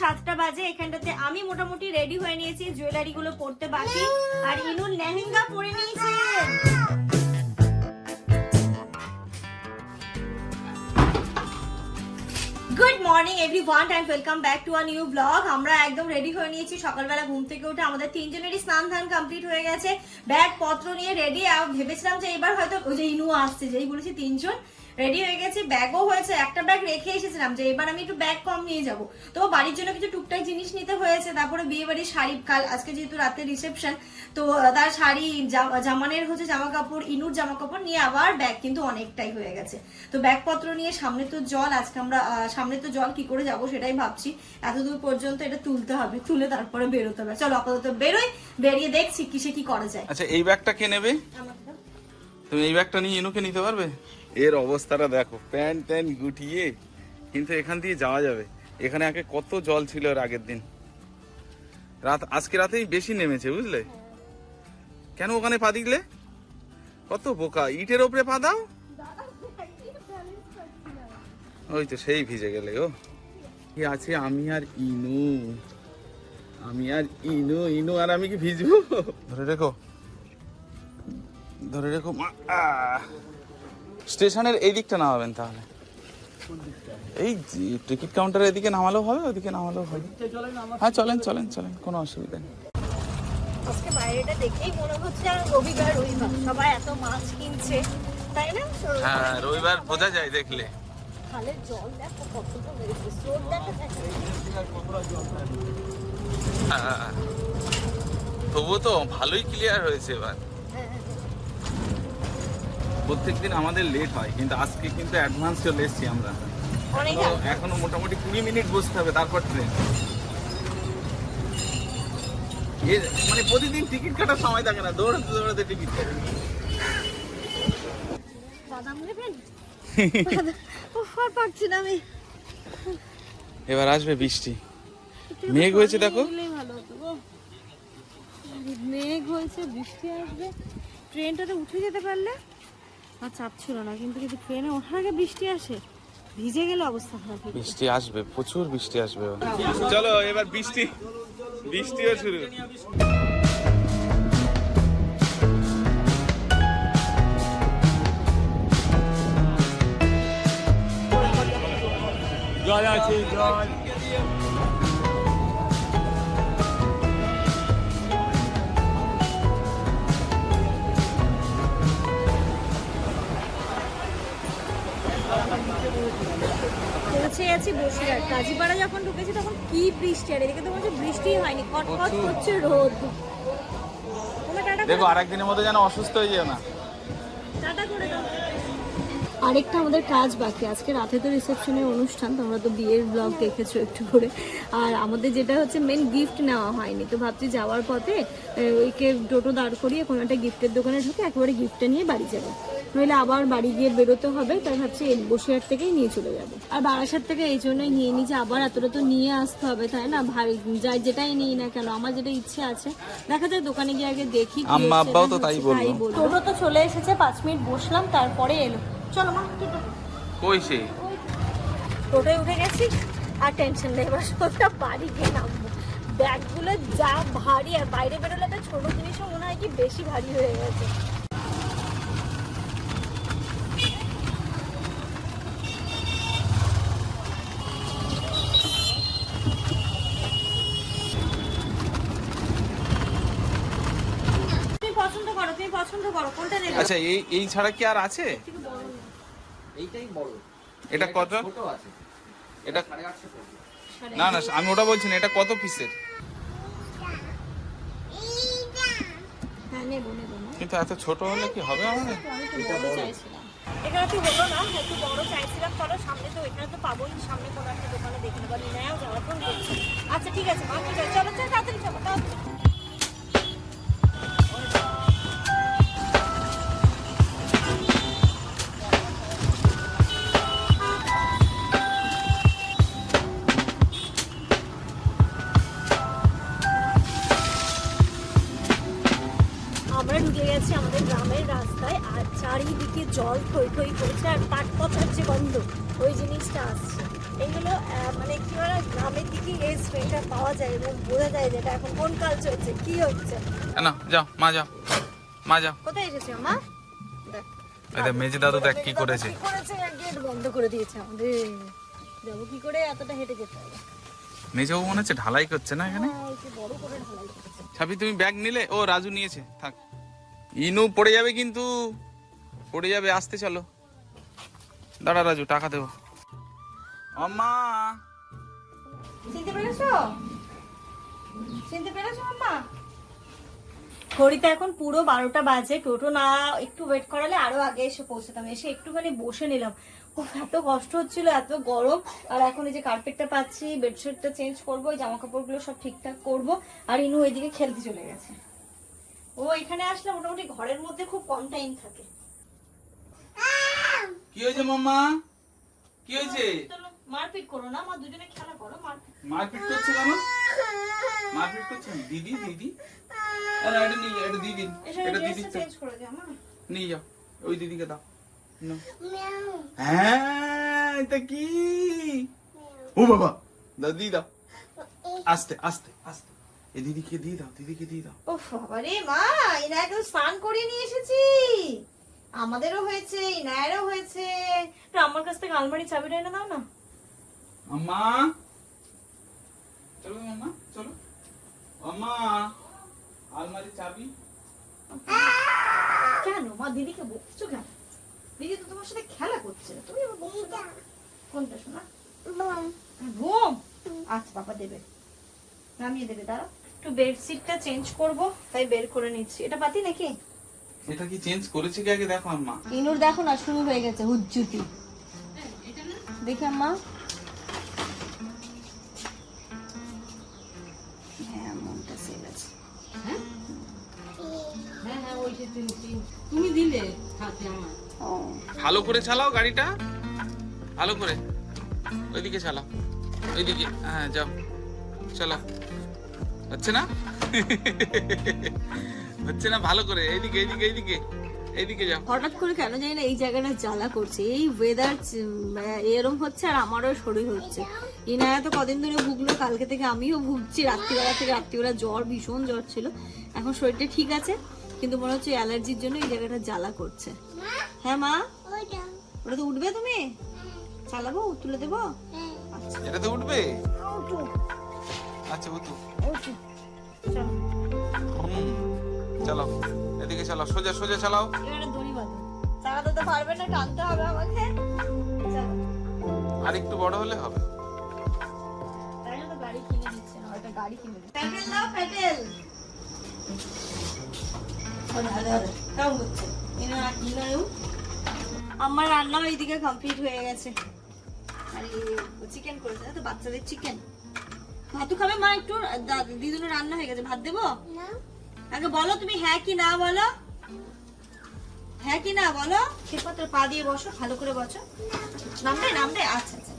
সাতটা বাজে, এখানটাতে আমি মোটামুটি রেডি হয়ে নিয়েছি জুয়েলারি গুলো পরতে বাকি। আর ইনুর লেহেঙ্গা পরে নিয়েছে। Good morning everyone and welcome back to new blog আমরা একদম রেডি হয়ে নিয়েছি, সকালবেলা ঘুম থেকে উঠে আমাদের তিনজনেরই স্নান ধান কমপ্লিট হয়ে গেছে। ব্যাগ পত্র নিয়ে রেডি ভেবেছিলাম যে এবার হয়তো ওই যে ইনু আসছে, যেই বলেছি তিনজন। রেডি হয়ে গেছে ব্যাগও হয়েছে একটা ব্যাগ রেখে এসেছিলাম যে এবার আমি একটু ব্যাগ কম নিয়ে যাব। তো বাড়ির জন্য কিছু টুকটাক জিনিস নিতে হয়েছে তারপরে বিয়ে বাড়ির শাড়ি কাল আজকে যেহেতু রাতে রিসেপশন তো তার শাড়ি জামা- জামানের হচ্ছে জামা কাপড় ইনুর জামা কাপড় নিয়ে আবার ব্যাগ কিন্তু অনেকটাই হয়ে গেছে। তো ব্যাগপত্র নিয়ে সামনে তো জল আজকে আমরা সামনে তো জল কি করে যাব সেটাই ভাবছি। এতদূর পর্যন্ত এটা তুলতে হবে তুলে তারপরে বেরোতে হবে। চলো আপাতত বেরোই বেরিয়ে দেখছি কিসে কি করা যায়। আচ্ছা এই ব্যাগটা কে নেবে? তুমি এই ব্যাগটা নিয়ে ইনুকে নিতে পারবে? এর অবস্থাটা দেখো, প্যান্ট ট্যান্ট গুটিয়ে কিন্তু এখান দিয়ে যাওয়া যাবে। এখানে আগে কত জল ছিল এর আগের দিন? রাত, আজকে রাতেই বেশি নেমেছে, বুঝলে? কেন ওখানে পা দিলে? কত বোকা, ইটের ওপরে পা দাও? ওই তো সেই ভিজে গেলে ও কি আছে, আমি আর ইনু। আমি আর ইনু ইনু আর আমি কি ভিজবো? ধরে রেখো। ধরে রেখো, মা-! স্টেশনের এই দিকটা নামাবেন তাহলে। এই টিকিট কাউন্টারের এদিকে নামালেও হবে ওদিকে নামালেও হবে। হ্যাঁ চলেন চলেন চলেন কোনো অসুবিধা নেই। আজকে বাইরেটা দেখেই মনে হচ্ছে আর রবিবার রবিবার। সবাই এত মাছ কিনছে তাই না? হ্যাঁ রবিবার বোঝা যায় দেখলে। খালের জল দেখো কতটা বেড়েছে স্রোত দেখা যাচ্ছে হ্যাঁ। তবুও তো ভালোই ক্লিয়ার হয়েছে এবার। প্রত্যেকদিন আমাদের লেট হয় কিন্তু আজকে কিন্তু অ্যাডভান্স চলে এসেছি আমরা। তো এখনও মোটামুটি কুড়ি মিনিট বসতে হবে তারপর ট্রেন মানে প্রতিদিন টিকিট কাটার সময় থাকে না দৌড়াতে দৌড়াতে টিকিট কাটে। এবার আসবে বৃষ্টি। মেঘ হয়েছে দেখো। ভালো মেঘ হয়েছে বৃষ্টি আসবে। ট্রেনটাতে উঠে যেতে পারলে। আর চাপ ছিল না কিন্তু যদি ট্রেনে ওঠার আগে বৃষ্টি আসে ভিজে গেলে অবস্থা খারাপ বৃষ্টি আসবে প্রচুর বৃষ্টি আসবে। চলো এবার বৃষ্টি বৃষ্টিও শুরু। জল আছে জল পৌঁছে গেছি বসিরহাট। কাজীপাড়া যখন ঢুকেছি তখন কি বৃষ্টি আর এদিকে তো মনে হচ্ছে বৃষ্টিই হয়নি কটকট করছে রোদ। দেখো আরেকদিনের মধ্যে যেন অসুস্থ হয়ে যেও না। টাটা করে দাও। আরেকটা আমাদের কাজ বাকি আজকে রাতে তো রিসেপশনের অনুষ্ঠান তোমরা তো বিয়ের ব্লগ দেখেছ একটু করে। আর আমাদের যেটা হচ্ছে মেন গিফট নেওয়া হয়নি তো ভাবছি যাওয়ার পথে ওইকে টোটো দাঁড় করিয়ে কোনো একটা গিফটের দোকানে ঢুকে একেবারে গিফটটা নিয়ে বাড়ি যাব। নইলে আবার বাড়ি গিয়ে বেরোতে হবে তাই ভাবছি এই বসিরহাট থেকেই নিয়ে চলে যাব। আর বারাসাত থেকে এই জন্যই নিয়ে নিই যে আবার এতটা তো নিয়ে আসতে হবে তাই না? ভাই যাই যেটাই নিই না কেন আমার যেটা ইচ্ছে আছে। দেখা যায় দোকানে গিয়ে আগে দেখি কি আম্মা আব্বাও তো তাই বলল। টোটো তো চলে এসেছে পাঁচ মিনিট বসলাম তারপরে এলো। চলো মা টোটো কই সেই টোটোয় উঠে গেছি। আর টেনশন নেই এবার সোজা বাড়ি গিয়ে নামবো। ব্যাগগুলো যা ভারী আর বাইরে বেরোলে তো ছোট জিনিসও মনে হয় কি বেশি ভারী হয়ে গেছে তুমি পছন্দ করো তুমি পছন্দ করো কোনটা নেবে আচ্ছা এই এই ছাড়া কি আর আছে? এইটাই বড়। এটা কত? ছোট আছে। এটা। না না আমি ওটা বলছি না এটা কত পিসের হ্যাঁ কিন্তু এত ছোট হলে কি হবে আমাদের? এখানে তো হলো না? একটু বড় চাইছিলাম চলো সামনে তো এখানে তো পাবোই। সামনে কোনো একটা দোকানে দেখে নেব। নিনায়াও যাওয়ার ফোন আচ্ছা ঠিক আছে মা ঠিক আছে। চলো চলো তাড়াতাড়ি চলো তাড়াতাড়ি। এটা এখন কোন কাল চলছে? কি হচ্ছে? না যাও মা যাও। মা যাও। কোথায় এসেছে মা? দেখ। এই দাদু দেখ কি করেছে। কি করেছে? গেট বন্ধ করে দিয়েছে আমাদের। যাব কি করে? এতটা হেঁটে যেতে হবে। মেজে মনে হচ্ছে ঢালাই করছে না এখানে? হ্যাঁ, বড় করে ঢালাই করেছে। ছাবি তুমি ব্যাগ নিলে? ও রাজু নিয়েছে। থাক। ইনু পড়ে যাবে কিন্তু। পড়ে যাবে আসতে চলো। দাঁড়া রাজু টাকা দেবো। অম্মা! চিনতে পেরেছ? চিনতে পেরেছ মাম্মা? ঘড়িতে এখন পুরো বারোটা বাজে। টোটো না একটু ওয়েট করালে আরও আগে এসে পৌঁছতাম। এসে একটুখানি বসে নিলাম। খুব এত কষ্ট হচ্ছিল এত গরম। আর এখন এই যে কার্পেটটা পাচ্ছি বেডশিটটা চেঞ্জ করব জামা কাপড়গুলো সব ঠিকঠাক করব। আর ইনু ওইদিকে খেলতে চলে গেছে। ও এখানে আসলে মোটামুটি ঘরের মধ্যে খুব কম টাইম থাকে। কি হয়েছে মাম্মা? কি হয়েছে? মারপিট করো না আমার দুজনে খেলা করো মারপিট মারপিট করছে কেন? মারপিট করছে দিদি দিদি। আরে এটা নিয়ে এটা দিদি এটা দিদি চেঞ্জ করে দিও আমার নিয়ে যাও। ওই দিদিকে দাও। হ্যাঁ এটা কি? ও বাবা দাও দিয়ে দাও। আস্তে আস্তে আস্তে। এ দিদিকে দিয়ে দাও দিদিকে দিয়ে দাও। ও বাবারে মা ইনাকে স্নান করে নিয়ে এসেছি। আমাদেরও হয়েছে ইনায়েরও হয়েছে। একটু আমার কাছ থেকে আলমারি চাবিটা এনে দাও না। আম্মা। চলো মাম্মা চলো। আম্মা আলমারি চাবি। কেন? মা দিদিকে বকছো কেন? দিদি তো তোমার সাথে খেলা করছে তুমি? কোনটা শোনা? ঘুম আচ্ছা বাবা দেবে। নামিয়ে দেবে দাঁড়া একটু বেডশিটটা চেঞ্জ করব তাই বের করে নিচ্ছি। এটা পাতি নাকি? এটা কি চেঞ্জ করেছে কি আগে? দেখো আম্মা। ইনুর দেখো না শুরু হয়ে গেছে। হুজ্জুতি। দেখি আম্মা। হ্যাঁ মনটা সেভ আছে তুমি দিলে হাতে আমার। ও। ভালো করে চালাও গাড়িটা। ভালো করে। ওইদিকে চালাও। ওইদিকে হ্যাঁ যাও। চলো। হচ্ছে না? হচ্ছে না? ভালো করে। এইদিকে এইদিকে এইদিকে। এইদিকে যাও। হঠাৎ করে কেন জানি না এই জায়গাটা জ্বালা করছে। এই ওয়েদার এরম হচ্ছে আর আমারও শরীর হচ্ছে। ইনায়া তো কদিন ধরে ভুগলো কালকে থেকে আমিও ভুগছি। রাত্রিবেলা থেকে রাত্রিবেলা জ্বর ভীষণ জ্বর ছিল। এখন শরীরটা ঠিক আছে কিন্তু মনে হচ্ছে অ্যালার্জির জন্য এই জায়গাটা জ্বালা করছে। হ্যাঁ মা? ওটা তো উঠবে তুমি? চালাবো তুলে দেবো? আচ্ছা। এটাতে উঠবে? উঠু, আচ্ছা উঠু। চলো এদিকে চালাও সোজা সোজা চালাও। এবারে দড়ি বাঁধো। চালাতে তো পারবে না টানতে হবে আমাকে। চলো আর একটু বড় হলে হবে। গাড়ি কিনে প্যাটেল প্যাটেল আমার রান্না এইদিকে কমপ্লিট হয়ে গেছে। আর চিকেন করেছে তো বাচ্চাদের চিকেন ভাতু খাবে? মা একটু দিদুনের রান্না হয়ে গেছে। ভাত দেবো? আগে বলো তুমি হ্যাঁ কি না বলো? হ্যাঁ কি না বলো? খেপাত্র পা দিয়ে বসো ভালো করে বসো। নামবে নামবে? আচ্ছা আচ্ছা।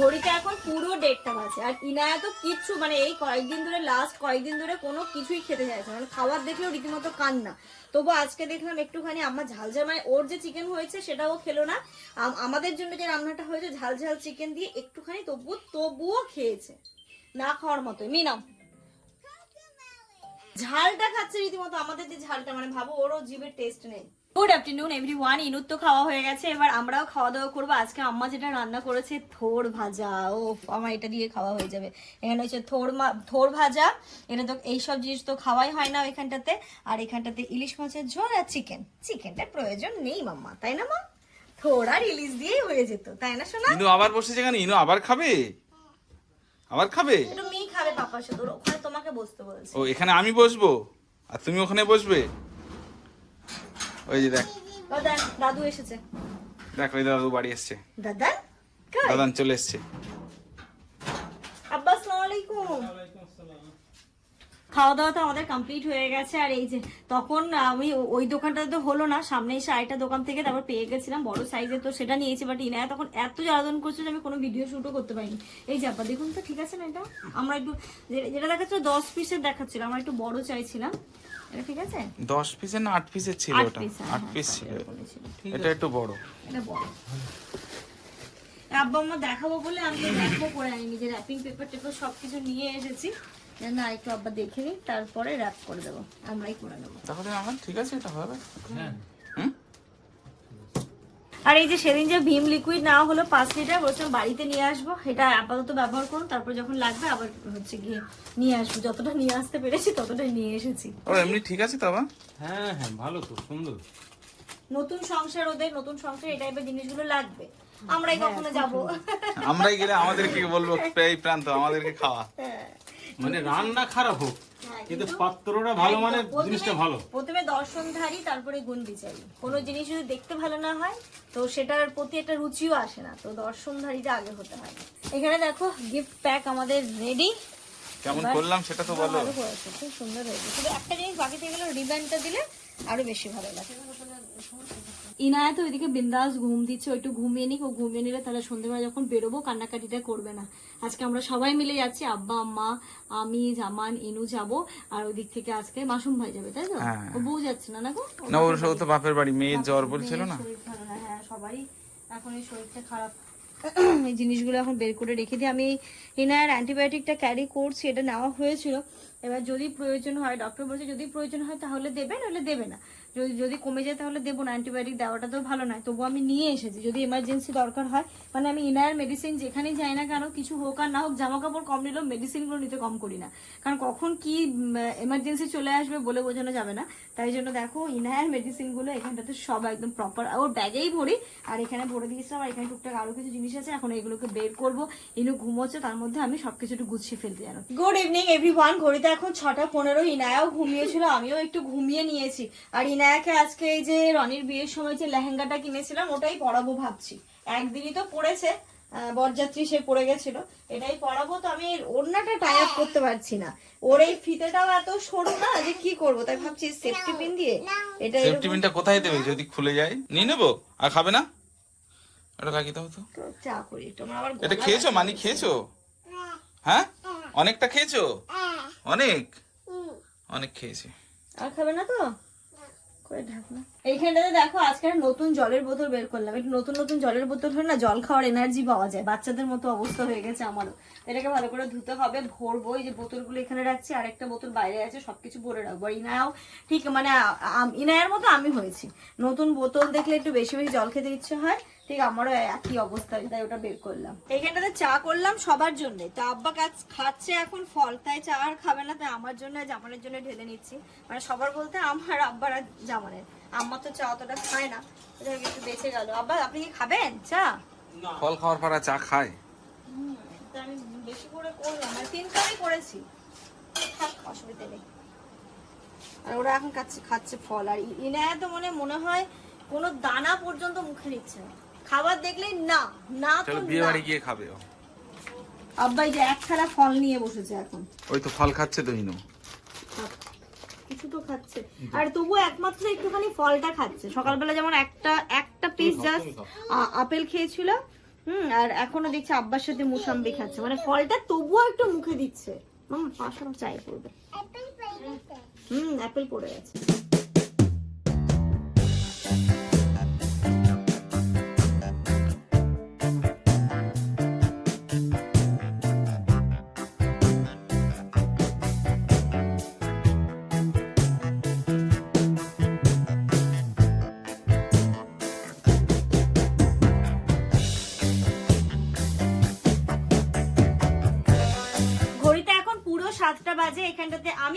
ঘড়িতে এখন পুরো দেড়টা বাজে। আর ইনায়া তো কিচ্ছু মানে এই কয়েকদিন ধরে লাস্ট কয়েকদিন ধরে কোনো কিছুই খেতে চাইছে। মানে খাবার দেখলেও রীতিমতো কান্না। তবু আজকে দেখলাম একটুখানি আমার ঝাল ঝাল মানে ওর যে চিকেন হয়েছে সেটাও খেলো না। আমাদের জন্য যে রান্নাটা হয়েছে, ঝাল ঝাল চিকেন দিয়ে একটুখানি তবু তবুও খেয়েছে। না খাওয়ার মতো। মিনাও ঝালটা খাচ্ছে রীতিমতো, আমাদের যে ঝালটা মানে ভাবো ওরও জিভের টেস্ট নেই। গুড আফটারনুন এভরি ওয়ান ইনুর তো খাওয়া হয়ে গেছে। এবার আমরাও খাওয়া দাওয়া করব। আজকে আম্মা যেটা রান্না করেছে থোর ভাজা। ও আমার এটা দিয়ে খাওয়া হয়ে যাবে। এখানে হচ্ছে থোর মা থোর ভাজা। এটা তো এইসব জিনিস তো খাওয়াই হয় না এখানটাতে। আর এখানটাতে ইলিশ মাছের ঝোল আর চিকেন। চিকেনটার প্রয়োজন নেই মাম্মা তাই না মা? থোর আর ইলিশ দিয়েই হয়ে যেত তাই না শোনা ইনু আবার বসেছে কেন ইনু আবার খাবে? আবার খাবে? একটু মেয়ে খাবে পাপার সাথে। ওখানে তোমাকে বসতে বলছে। ও এখানে আমি বসবো? আর তুমি ওখানে বসবে? ওই যে দেখ। দাদু এসেছে। দেখ ওই দাদু বাড়ি এসছে। দাদা? দাদান চলে এসছে। আব্বা আসসালামু আলাইকুম। খাওয়া দাওয়া তো আমাদের কমপ্লিট হয়ে গেছে। আর এই যে তখন আমি ওই দোকানটা তো হলো না। সামনে এসে আরেকটা দোকান থেকে তারপর পেয়ে গেছিলাম। বড় সাইজের তো সেটা নিয়েছি বাট ইনায়া তখন এত জ্বালাতন করছে যে আমি কোনো ভিডিও শুটও করতে পারিনি। এই জাপা দেখুন তো ঠিক আছে না এটা? আমরা একটু যেটা দেখাচ্ছিল দশ পিসের দেখাচ্ছিল। আমরা একটু বড় চাইছিলাম। এটা ঠিক আছে? দশ পিসের না আট পিসের ছিল ওটা। পিস আট পিস ছিল। এরকমই ছিল এটা একটু বড়। এটা বড়। আব্বা আম্মা দেখাবো বলে আমি দেখব করে আনি নিজে র্যাপিং পেপার টেপার সব কিছু নিয়ে এসেছি। যে না একটু আব্বা দেখে নিই তারপরে র্যাপ করে দেবো। আমরাই করে নেব। তাহলে আমার ঠিক আছে এটা হবে। হ্যাঁ। হুম? আর এই যে সেদিন যে ভীম লিকুইড নেওয়া হলো পাঁচ লিটার বলছিলাম বাড়িতে নিয়ে আসব। এটা আপাতত ব্যবহার করুন তারপর যখন লাগবে আবার হচ্ছে গিয়ে নিয়ে আসব। যতটা নিয়ে আসতে পেরেছি ততটাই নিয়ে এসেছি। এমনি ঠিক আছে তো হ্যাঁ হ্যাঁ ভালো তো সুন্দর। নতুন সংসার ওদের নতুন সংসার এই টাইপের জিনিসগুলো লাগবে। আমরাই কখনো যাব। আমরাই গেলে আমাদেরকে বলব এই প্রান্ত আমাদেরকে খাওয়া। মানে রান্না খারাপ হোক কিন্তু পাত্রটা ভালো মানে জিনিসটা ভালো। প্রথমে দর্শনধারী তারপরে গুণ বিচারী কোনো জিনিস যদি দেখতে ভালো না হয় তো সেটার প্রতি একটা রুচিও আসে না তো দর্শনধারীটা আগে হতে হয়। এখানে দেখো গিফট প্যাক আমাদের রেডি কেমন করলাম সেটা তো বলো। খুব সুন্দর হয়েছে। শুধু একটা জিনিস বাকি থেকে গেল রিব্যান্ডটা দিলে আরও বেশি ভালো লাগে। ইনায়া তো ওইদিকে বিন্দাস ঘুম দিচ্ছে ও একটু ঘুমিয়ে নিক ও ঘুমিয়ে নিলে তাহলে সন্ধ্যেবেলা যখন বেরোবো কান্নাকাটিটা করবে না। আজকে আমরা সবাই মিলে যাচ্ছি আব্বা আম্মা আমি জামান ইনু যাব আর ওই দিক থেকে আজকে মাসুম ভাই যাবে তাই তো? হ্যাঁ। ও বউ যাচ্ছে না না গো? না ওর সব তো বাপের বাড়ি মেয়ের জ্বর বলছিল না? হ্যাঁ সবারই এখন এই শরীরটা খারাপ। এই জিনিসগুলো এখন বের করে রেখে দিই। আমি এনার অ্যান্টিবায়োটিকটা ক্যারি করছি এটা নেওয়া হয়েছিল। এবার যদি প্রয়োজন হয় ডক্টর বলছে যদি প্রয়োজন হয় তাহলে দেবে, নাহলে দেবে না। যদি যদি কমে যায় তাহলে দেবো না অ্যান্টিবায়োটিক দেওয়াটা তো ভালো নয়। তবু আমি নিয়ে এসেছি। যদি এমার্জেন্সি দরকার হয় মানে আমি ইনার মেডিসিন যেখানেই যাই না কেন, কিছু হোক আর না হোক জামা কাপড় কম নিলেও মেডিসিনগুলো নিতে কম করি না। কারণ কখন কি এমার্জেন্সি চলে আসবে বলে বোঝানো যাবে না। তাই জন্য দেখো ইনায়ার মেডিসিনগুলো এখানটাতে সব একদম প্রপার ওর ব্যাগেই ভরি। আর এখানে ভরে দিয়েছিলাম, আর এখানে টুকটাক আরও কিছু জিনিস আছে। এখন এগুলোকে বের করব। ইনু ঘুমোচ্ছে, তার মধ্যে আমি সবকিছু একটু গুছিয়ে ফেলতে জানো গুড ইভিনিং এভরি ওয়ান ঘড়িতে এখন ছটা পনেরো ইনায়াও ঘুমিয়েছিল আমিও একটু ঘুমিয়ে নিয়েছি। আর ইনায়াকে আজকে এই যে রনির বিয়ের সময় যে লেহেঙ্গাটা কিনেছিলাম ওটাই পরাবো ভাবছি। একদিনই তো পড়েছে বরযাত্রী সে পড়ে গেছিল এটাই পরাবো তো আমি ওড়নাটা টাই আপ করতে পারছি না। ওর এই ফিতেটাও এত সরু না যে কি করব তাই ভাবছি সেফটি পিন দিয়ে এটা সেফটি পিনটা কোথায় দেবে? যদি খুলে যায়। নিয়ে নেব? আর খাবে না? ওটা রাখি দাও তো। চা করি তোমার আবার এটা খেয়েছো? মানে খেয়েছো? হ্যাঁ? অনেকটা খেয়েছো? অনেক? অনেক খেয়েছি। আর খাবে না তো? এইখানটাতে দেখো আজকে নতুন জলের বোতল বের করলাম। একটু নতুন নতুন জলের বোতল হলে না জল খাওয়ার এনার্জি পাওয়া যায়। বাচ্চাদের মতো অবস্থা হয়ে গেছে আমারও। এটাকে ভালো করে ধুতে হবে ভরবো। এই যে বোতলগুলো এখানে রাখছি আর একটা বোতল বাইরে আছে সবকিছু ভরে রাখব। আর ইনায়াও ঠিক মানে ইনায়ার মতো আমি হয়েছি। নতুন বোতল দেখলে একটু বেশি বেশি জল খেতে ইচ্ছে হয়। ঠিক আমারও একই অবস্থা তাই ওটা বের করলাম। এইখানটাতে চা করলাম সবার জন্য। তো আব্বা কাজ খাচ্ছে এখন ফল তাই চা আর খাবে না তাই আমার জন্য জামানের জন্য ঢেলে নিচ্ছি। মানে সবার বলতে আমার আব্বার আর জামানের। আম্মা তো চা অতটা খায় না। একটু বেঁচে গেল। আব্বা আপনি কি খাবেন চা? ফল খাওয়ার পর চা খায়। আমি বেশি করে করলাম মানে তিন কাপই করেছি। থাক অসুবিধা নেই। আর ওরা এখন খাচ্ছে খাচ্ছে ফল। আর ইনায়া তো মনে মনে হয় কোনো দানা পর্যন্ত মুখে নিচ্ছে না। খাবার দেখলেই না না তো চলো বিয়ে বাড়ি গিয়ে খাবে ও। আব্বাই যে এক থালা ফল নিয়ে বসেছে এখন। ওই তো ফল খাচ্ছে তো হিনু। কিছু তো খাচ্ছে। আর তবু একমাত্র একটুখানি ফলটা খাচ্ছে। সকালবেলা যেমন একটা একটা পিস জাস্ট আপেল খেয়েছিল হুম আর এখনও দেখছি আব্বার সাথে মুসাম্বি খাচ্ছে। মানে ফলটা তবুও একটু মুখে দিচ্ছে। মামা পাশে আমার চাই পড়বে হুম অ্যাপেল পড়ে গেছে।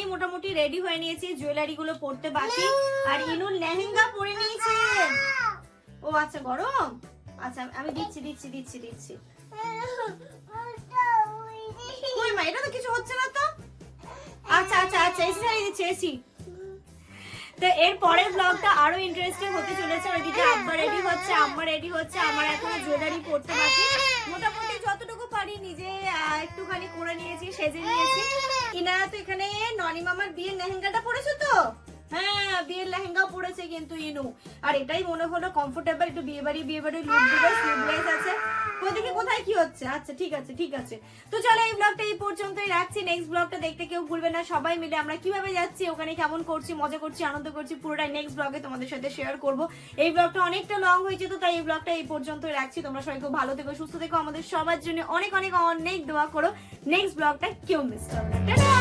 আমি মোটামুটি রেডি হয়ে নিয়েছি জুয়েলারি গুলো পরতে বাকি। আর ইনুর লেহেঙ্গা পরে নিয়েছে। ও আচ্ছা গরম? আচ্ছা আমি- দিচ্ছি দিচ্ছি দিচ্ছি দিচ্ছি। এটা তো কিছু হচ্ছে না তো? আচ্ছা আচ্ছা আচ্ছা এসি সারিয়ে দিচ্ছি, এসি। তো এর পরের ব্লগটা আরও ইন্টারেস্টিং হতে চলেছে। ওইদিকে আব্বা রেডি হচ্ছে, আম্মা রেডি হচ্ছে, আমার এখনও জুয়েলারি পড়তে বাকি। পারি নিজে একটুখানি করে নিয়েছি, সেজে নিয়েছি। ইনা তো এখানে ননি মামার বিয়ের লেহেঙ্গাটা পরেছো তো? হ্যাঁ বিয়ের লেহেঙ্গাও পরেছে কিন্তু ইনু। আর এটাই মনে হলো কমফোর্টেবল একটু বিয়ে বাড়ি বিয়ে বাড়ি লুক দিবে স্লিভলেস আছে। ওদিকে কোথায় কি হচ্ছে? আচ্ছা ঠিক আছে ঠিক আছে। তো চলো এই ব্লগটা এই পর্যন্তই রাখছি। নেক্সট ব্লগটা দেখতে কেউ ভুলবে না, সবাই মিলে আমরা কীভাবে যাচ্ছি, ওখানে কেমন করছি, মজা করছি, আনন্দ করছি, পুরোটাই নেক্সট ব্লগে তোমাদের সাথে শেয়ার করব। এই ব্লগটা অনেকটা লং হয়েছে তো, তাই এই ব্লগটা এই পর্যন্তই রাখছি। তোমরা সবাই খুব ভালো থেকো, সুস্থ থেকো, আমাদের সবার জন্য অনেক অনেক অনেক দোয়া করো। নেক্সট ব্লগটা কেউ মিস করবে!